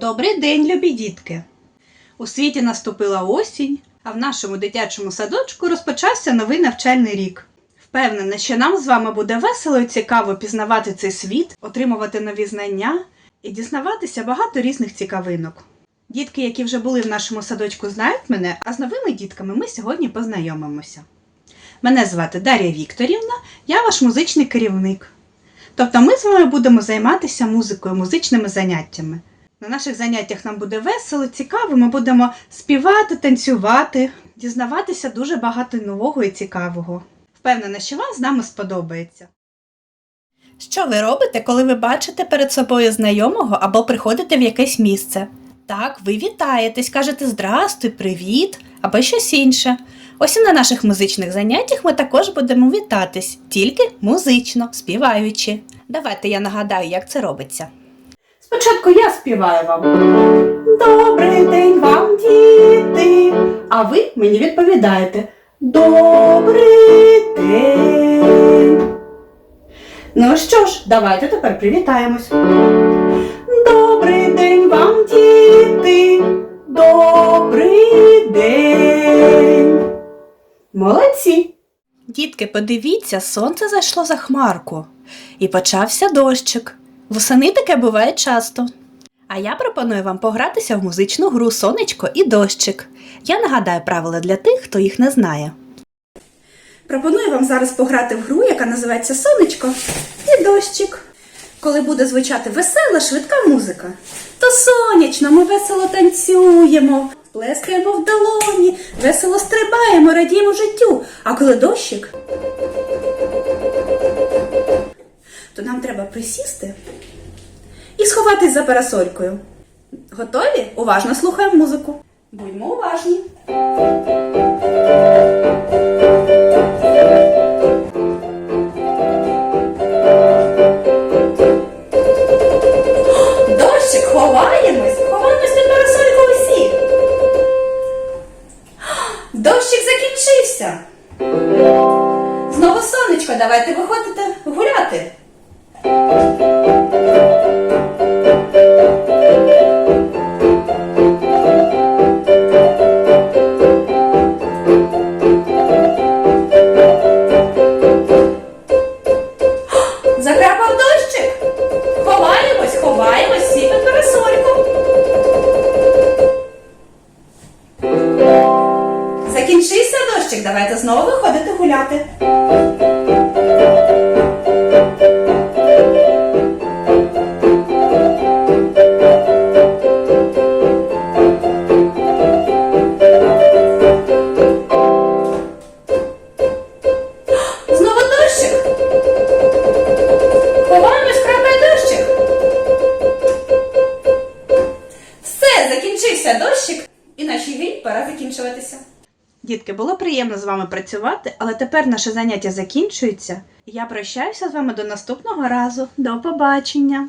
Добрий день, любі дітки! У світі наступила осінь, а в нашому дитячому садочку розпочався новий навчальний рік. Впевнена, що нам з вами буде весело і цікаво пізнавати цей світ, отримувати нові знання і дізнаватися багато різних цікавинок. Дітки, які вже були в нашому садочку, знають мене, а з новими дітками ми сьогодні познайомимося. Мене звати Дар'я Вікторівна, я ваш музичний керівник. Тобто ми з вами будемо займатися музикою, музичними заняттями. На наших заняттях нам буде весело, цікаво, ми будемо співати, танцювати, дізнаватися дуже багато нового і цікавого. Впевнена, що вам з нами сподобається. Що ви робите, коли ви бачите перед собою знайомого або приходите в якесь місце? Так, ви вітаєтесь, кажете здрастуй, привіт або щось інше. Ось і на наших музичних заняттях ми також будемо вітатись, тільки музично, співаючи. Давайте я нагадаю, як це робиться. Спочатку я співаю вам. Добрий день вам, діти. А ви мені відповідаєте Добрий день. Ну що ж, давайте тепер привітаємось. Добрий день вам, діти. Добрий день. Молодці. Дітки, подивіться, сонце зайшло за хмарку. І почався дощик. Восени таке буває часто. А я пропоную вам погратися в музичну гру Сонечко і дощик. Я нагадаю правила для тих, хто їх не знає. Пропоную вам зараз пограти в гру, яка називається Сонечко і дощик. Коли буде звучати весела, швидка музика, то сонячно ми весело танцюємо, плескаємо в долоні, весело стрибаємо, радіємо життю. А коли дощик, то нам треба присісти сховатись за парасолькою. Готові? Уважно слухаємо музику. Будьмо уважні. Дощик, ховаємось, ховаємось під парасольку усі. Дощик закінчився. Знову сонечко, давайте виходите гуляти. Дощик. Ховаємось, ховаємось всі під парасольку. Закінчився дощик, давайте знову виходити гуляти. Закінчився дощик, і нашій грі пора закінчуватися. Дітки, було приємно з вами працювати, але тепер наше заняття закінчується. Я прощаюся з вами до наступного разу. До побачення!